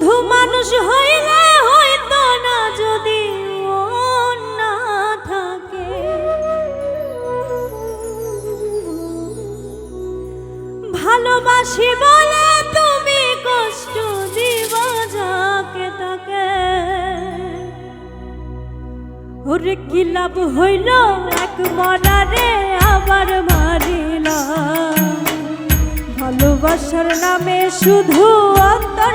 শুধু মানুষ হইলে হইতো না, যদি না ভালোবাসি বলে তুমি কষ্ট দিব, যাকে তাকে। ওরে কি লাভ হইল এক মরারে আবার মারিলা? ভালোবাসার নামে শুধু অন্তর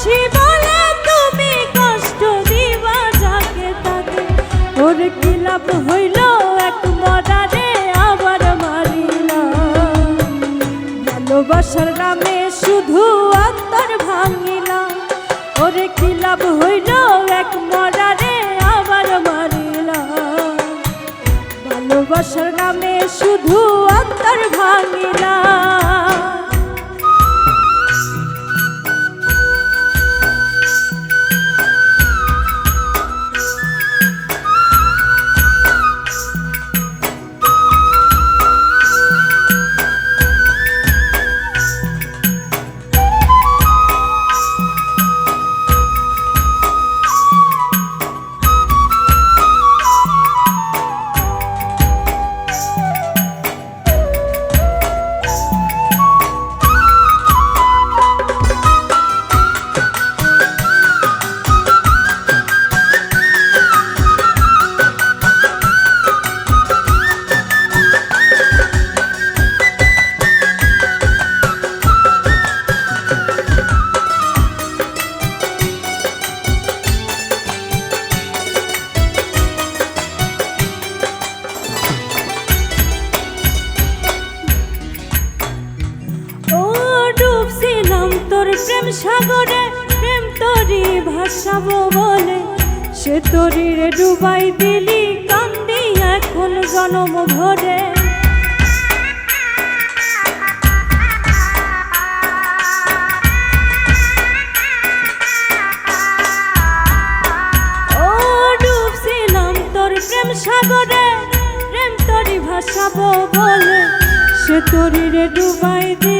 ভালোবাসি বলে তুমি তাকে। ওর কি হইল এক মরারে, আবার মারিলা। ভালোবাসার নামে শুধু ভাঙিলা। ওরে কি হইল এক মরারে, আবার মারিলা। ভালোবাসার নামে শুধু অন্তর ভাঙিলা। সাগরে প্রেম তোরি ভাসাবো বলে। সে তোরি রে ডুবাই দিলি, কান্দি এখন জনম ভরে। প্রেম সাগরে, প্রেম তোরি ভাসাবো বলে। সে তোরি রে ডুবাই দিলি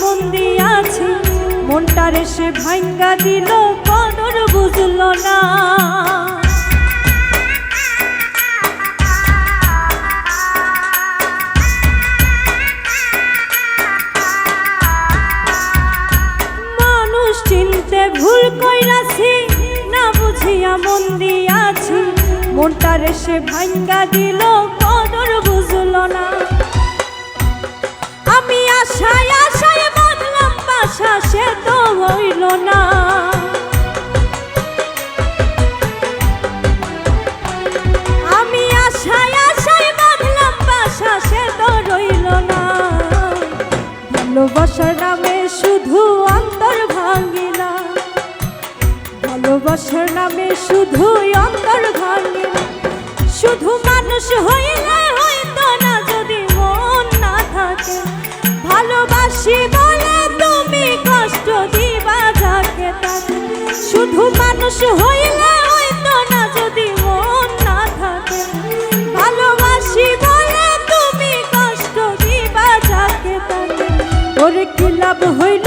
মন দিয়াছি মনটারে সে ভাঙ্গা দিল, কদর বুঝল না। মানুষ চিনতে ভুল কইরাছি, না বুঝিয়া মন দিয়াছি মনটারে সে ভাঙ্গা দিল ভালোবাসার নামে শুধু অন্তর ভাঙিলা শুধু মানুষ হইলে হইতো না যদি মন না থাকে। ভালোবাসি বলে তুমি কষ্ট দিবা যাকে তাকে শুধু মানুষ হইলে হইতো না যদি মন না থাকে। ভালোবাসি বলে তুমি কষ্ট দিবা যাকে তাকে ওরে কি লাভ হইল